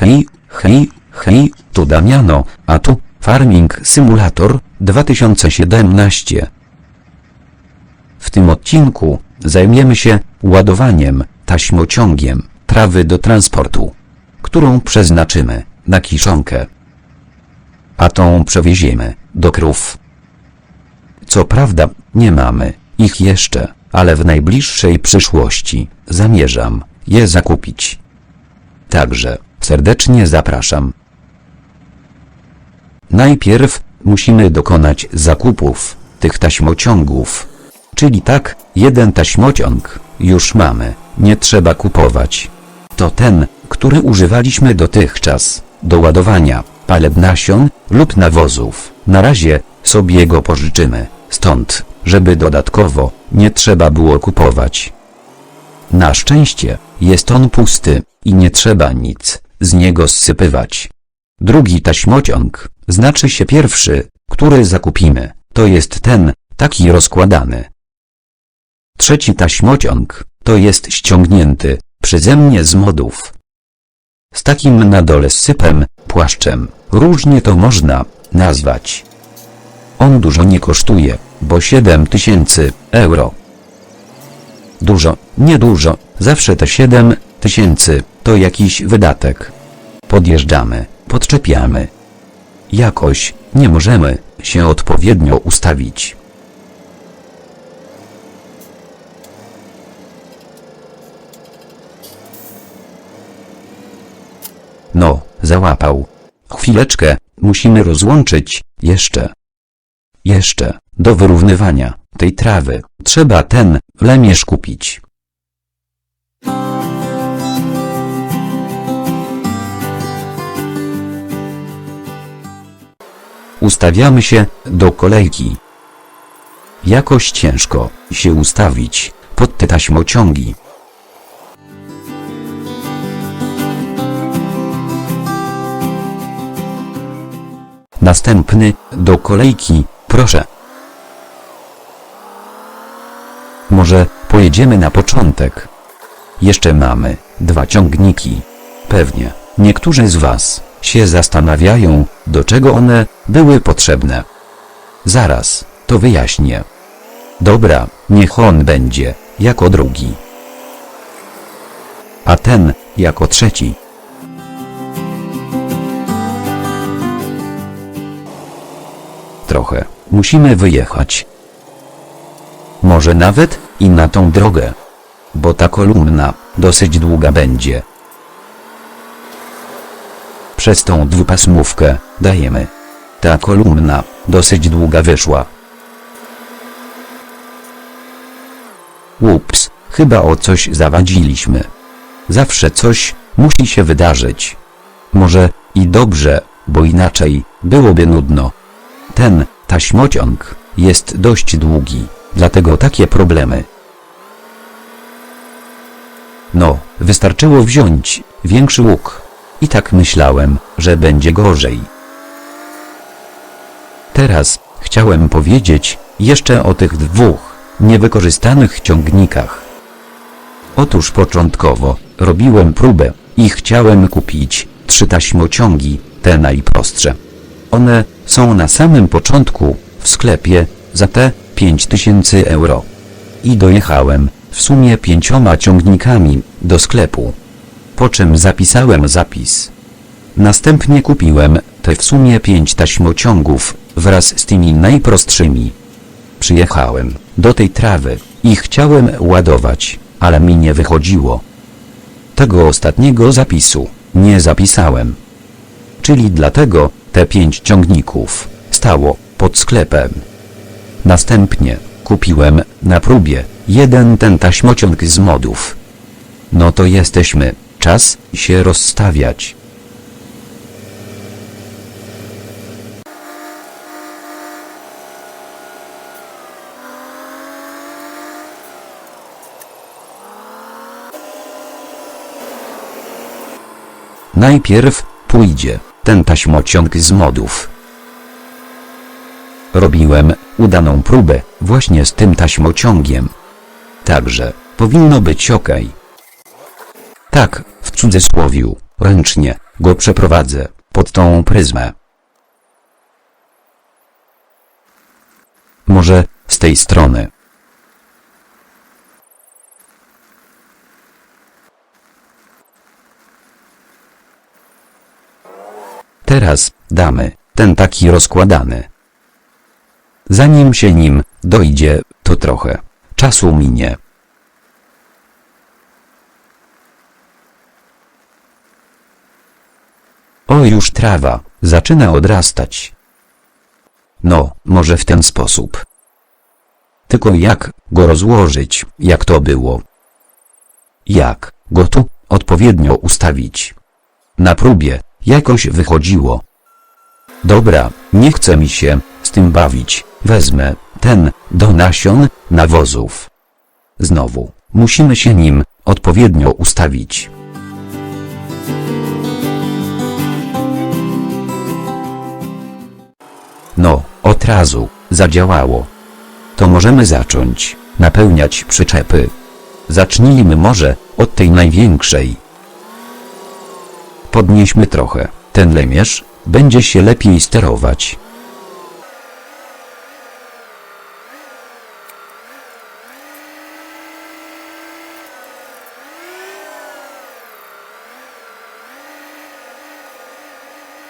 Hej, hej, hej, tu Damiano, a tu Farming Simulator 2017. W tym odcinku zajmiemy się ładowaniem taśmociągiem trawy do transportu, którą przeznaczymy na kiszonkę, a tą przewieziemy do krów. Co prawda, nie mamy ich jeszcze, ale w najbliższej przyszłości zamierzam je zakupić. Także serdecznie zapraszam. Najpierw musimy dokonać zakupów tych taśmociągów. Czyli tak, jeden taśmociąg już mamy, nie trzeba kupować. To ten, który używaliśmy dotychczas do ładowania paleb nasion lub nawozów. Na razie sobie go pożyczymy, stąd, żeby dodatkowo nie trzeba było kupować. Na szczęście jest on pusty i nie trzeba nic z niego zsypywać. Drugi taśmociąg, znaczy się pierwszy, który zakupimy, to jest ten, taki rozkładany. Trzeci taśmociąg, to jest ściągnięty, przeze mnie z modów. Z takim na dole sypem, płaszczem, różnie to można nazwać. On dużo nie kosztuje, bo 7 tysięcy euro. Dużo, niedużo, zawsze te 7 tysięcy to jakiś wydatek. Podjeżdżamy, podczepiamy. Jakoś nie możemy się odpowiednio ustawić. No, załapał. Chwileczkę, musimy rozłączyć, jeszcze. Jeszcze, do wyrównywania tej trawy, trzeba ten lemierz kupić. Ustawiamy się do kolejki. Jakoś ciężko się ustawić pod te taśmociągi. Następny, do kolejki, proszę. Może pojedziemy na początek. Jeszcze mamy dwa ciągniki. Pewnie niektórzy z Was się zastanawiają, do czego one były potrzebne. Zaraz to wyjaśnię. Dobra, niech on będzie jako drugi, a ten jako trzeci. Trochę musimy wyjechać. Może nawet i na tą drogę. Bo ta kolumna dosyć długa będzie. Przez tą dwupasmówkę dajemy. Ta kolumna dosyć długa wyszła. Ups, chyba o coś zawadziliśmy. Zawsze coś musi się wydarzyć. Może i dobrze, bo inaczej byłoby nudno. Ten taśmociąg jest dość długi, dlatego takie problemy. No, wystarczyło wziąć większy łuk. I tak myślałem, że będzie gorzej. Teraz chciałem powiedzieć jeszcze o tych dwóch niewykorzystanych ciągnikach. Otóż początkowo robiłem próbę i chciałem kupić trzy taśmociągi, te najprostsze. One są na samym początku w sklepie za te 5000 euro. I dojechałem w sumie pięcioma ciągnikami do sklepu. Po czym zapisałem zapis. Następnie kupiłem te w sumie pięć taśmociągów wraz z tymi najprostszymi. Przyjechałem do tej trawy i chciałem ładować, ale mi nie wychodziło. Tego ostatniego zapisu nie zapisałem. Czyli dlatego te pięć ciągników stało pod sklepem. Następnie kupiłem na próbie jeden ten taśmociąg z modów. No to jesteśmy, czas się rozstawiać. Najpierw pójdzie ten taśmociąg z modów. Robiłem udaną próbę właśnie z tym taśmociągiem. Także powinno być ok. Tak, w cudzysłowiu, ręcznie, go przeprowadzę pod tą pryzmę. Może z tej strony. Teraz damy ten taki rozkładany. Zanim się nim dojdzie, to trochę czasu minie. O już trawa zaczyna odrastać. No, może w ten sposób. Tylko jak go rozłożyć, jak to było? Jak go tu odpowiednio ustawić? Na próbie jakoś wychodziło. Dobra, nie chce mi się z tym bawić. Wezmę ten do nasion nawozów. Znowu musimy się nim odpowiednio ustawić. No, od razu zadziałało. To możemy zacząć napełniać przyczepy. Zacznijmy może od tej największej. Podnieśmy trochę ten lemierz, będzie się lepiej sterować.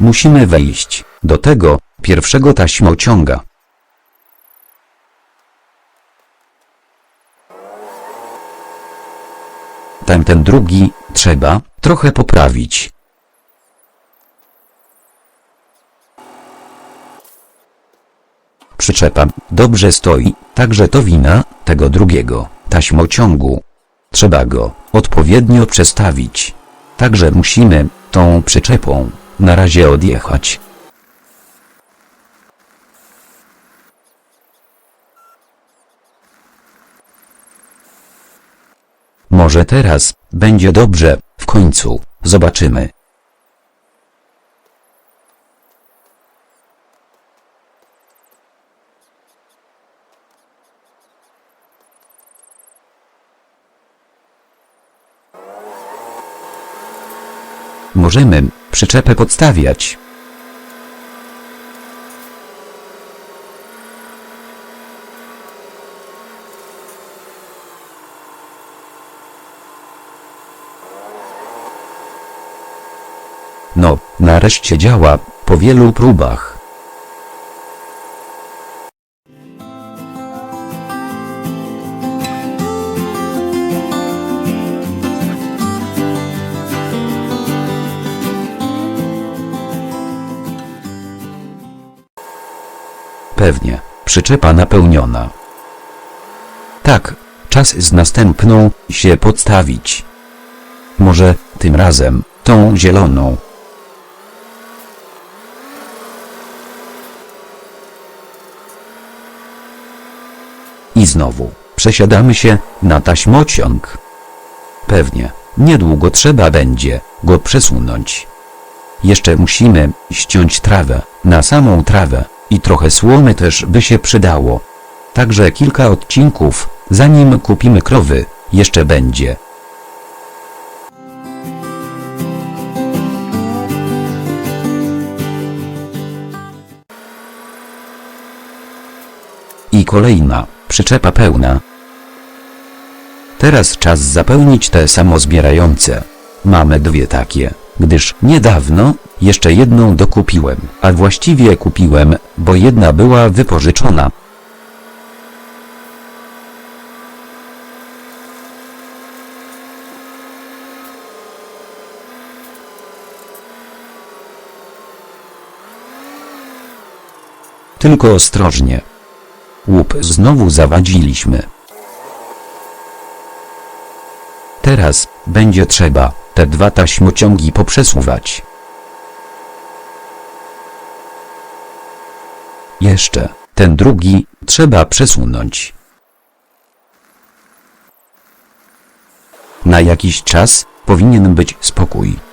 Musimy wejść do tego pierwszego taśmociąga. Tamten drugi trzeba trochę poprawić. Przyczepa dobrze stoi, także to wina tego drugiego taśmociągu. Trzeba go odpowiednio przestawić. Także musimy tą przyczepą na razie odjechać. Może teraz będzie dobrze, w końcu, zobaczymy. Możemy przyczepę podstawiać. Nareszcie działa, po wielu próbach. Pewnie, przyczepa napełniona. Tak, czas z następną się podstawić. Może tym razem tą zieloną. I znowu przesiadamy się na taśmociąg. Pewnie niedługo trzeba będzie go przesunąć. Jeszcze musimy ściąć trawę, na samą trawę, i trochę słomy też by się przydało. Także kilka odcinków, zanim kupimy krowy, jeszcze będzie. I kolejna, przyczepa pełna. Teraz czas zapełnić te samozbierające. Mamy dwie takie, gdyż niedawno jeszcze jedną dokupiłem, a właściwie kupiłem, bo jedna była wypożyczona. Tylko ostrożnie. Łup znowu zawadziliśmy. Teraz będzie trzeba te dwa taśmociągi poprzesuwać. Jeszcze ten drugi trzeba przesunąć. Na jakiś czas powinien być spokój.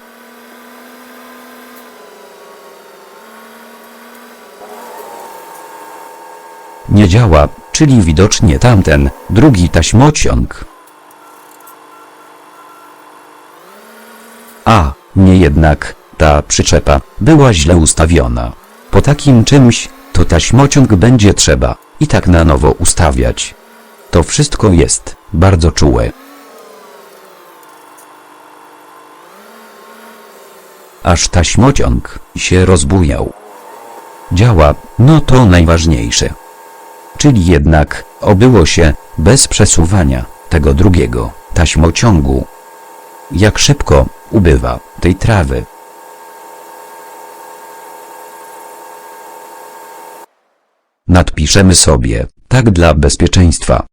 Nie działa, czyli widocznie tamten, drugi taśmociąg. A, nie jednak, Ta przyczepa była źle ustawiona. Po takim czymś, to taśmociąg będzie trzeba i tak na nowo ustawiać. To wszystko jest bardzo czułe. Aż taśmociąg się rozbujał. Działa, no to najważniejsze. Czyli jednak obyło się bez przesuwania tego drugiego taśmociągu. Jak szybko ubywa tej trawy. Nadpiszemy sobie, tak dla bezpieczeństwa.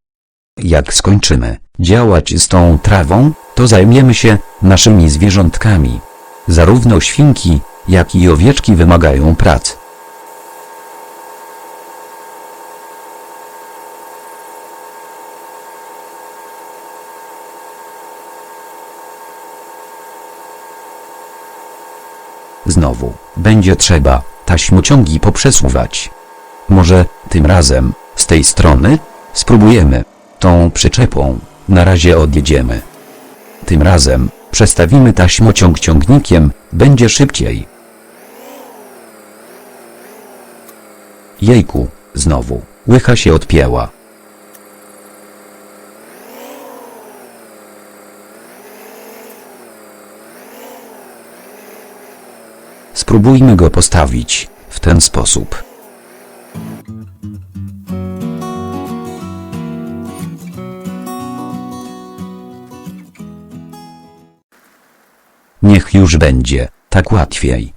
Jak skończymy działać z tą trawą, to zajmiemy się naszymi zwierzątkami. Zarówno świnki, jak i owieczki wymagają pracy. Znowu, będzie trzeba taśmociągi poprzesuwać. Może, tym razem, z tej strony? Spróbujemy. Tą przyczepą, na razie odjedziemy. Tym razem, przestawimy taśmociąg ciągnikiem, będzie szybciej. Jejku, znowu, łycha się odpięła. Spróbujmy go postawić w ten sposób. Niech już będzie, tak łatwiej.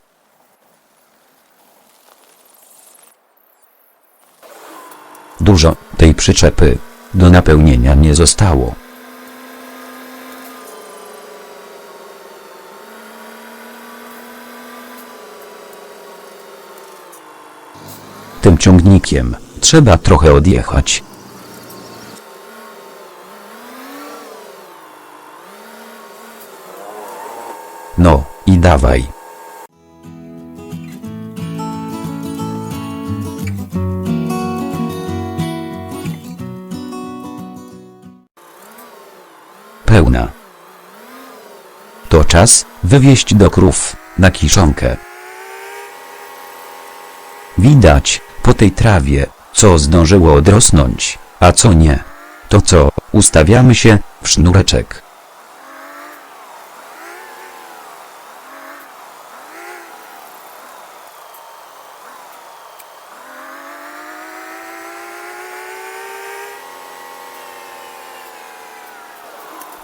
Dużo tej przyczepy do napełnienia nie zostało. Ciągnikiem trzeba trochę odjechać. No, i dawaj. Pełna. To czas wywieźć do krów na kiszonkę. Widać po tej trawie, co zdążyło odrosnąć, a co nie. To co, ustawiamy się w sznureczek.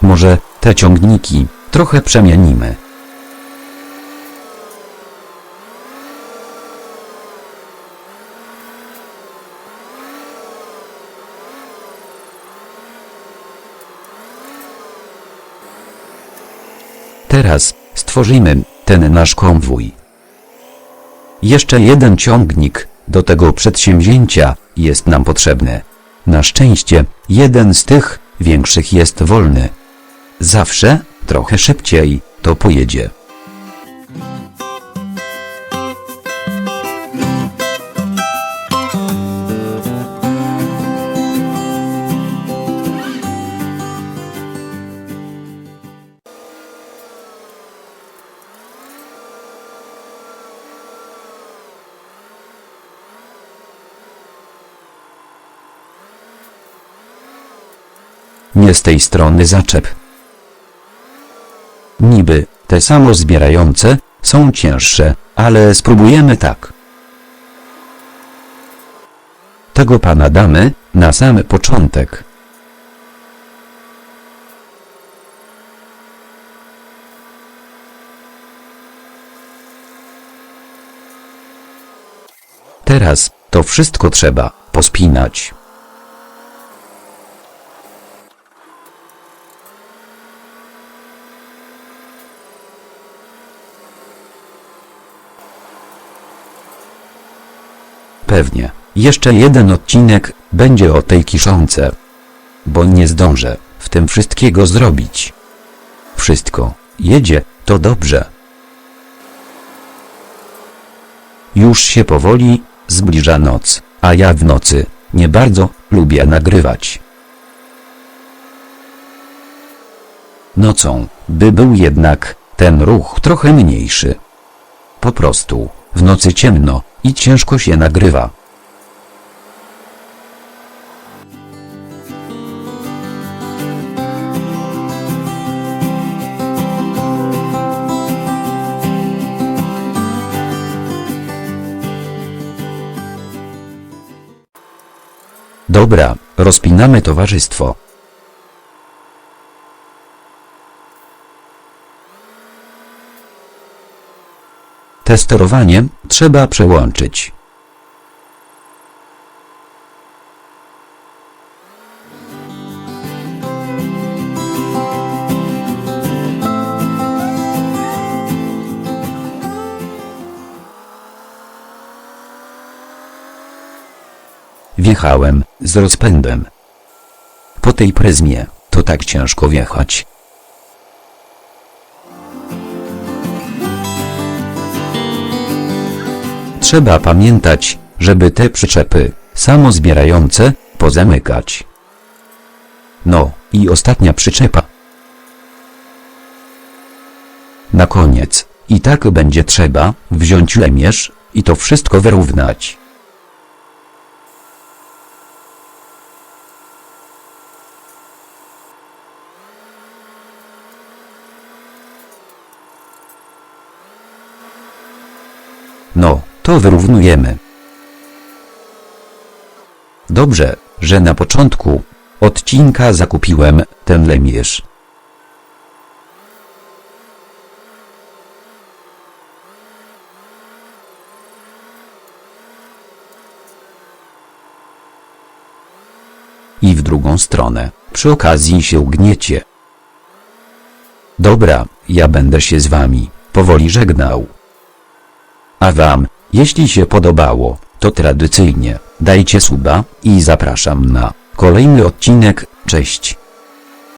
Może te ciągniki trochę przemienimy. Teraz stworzymy ten nasz konwój. Jeszcze jeden ciągnik do tego przedsięwzięcia jest nam potrzebny. Na szczęście, jeden z tych większych jest wolny. Zawsze trochę szybciej to pojedzie. Nie z tej strony zaczep. Niby, te samo zbierające, są cięższe, ale spróbujemy tak. Tego pana damy, na sam początek. Teraz, to wszystko trzeba pospinać. Pewnie. Jeszcze jeden odcinek będzie o tej kiszonce. Bo nie zdążę w tym wszystkiego zrobić. Wszystko jedzie, to dobrze. Już się powoli zbliża noc, a ja w nocy nie bardzo lubię nagrywać. Nocą by był jednak ten ruch trochę mniejszy. Po prostu, w nocy ciemno i ciężko się nagrywa. Dobra, rozpinamy towarzystwo. Te sterowanie trzeba przełączyć. Wjechałem z rozpędem. Po tej pryzmie to tak ciężko wjechać. Trzeba pamiętać, żeby te przyczepy samozbierające pozamykać. No i ostatnia przyczepa. Na koniec, i tak będzie trzeba wziąć lemierz i to wszystko wyrównać. No, to wyrównujemy. Dobrze, że na początku odcinka zakupiłem ten lemierz. I w drugą stronę, przy okazji się ugniecie. Dobra, ja będę się z wami powoli żegnał. A wam, jeśli się podobało, to tradycyjnie dajcie suba i zapraszam na kolejny odcinek. Cześć.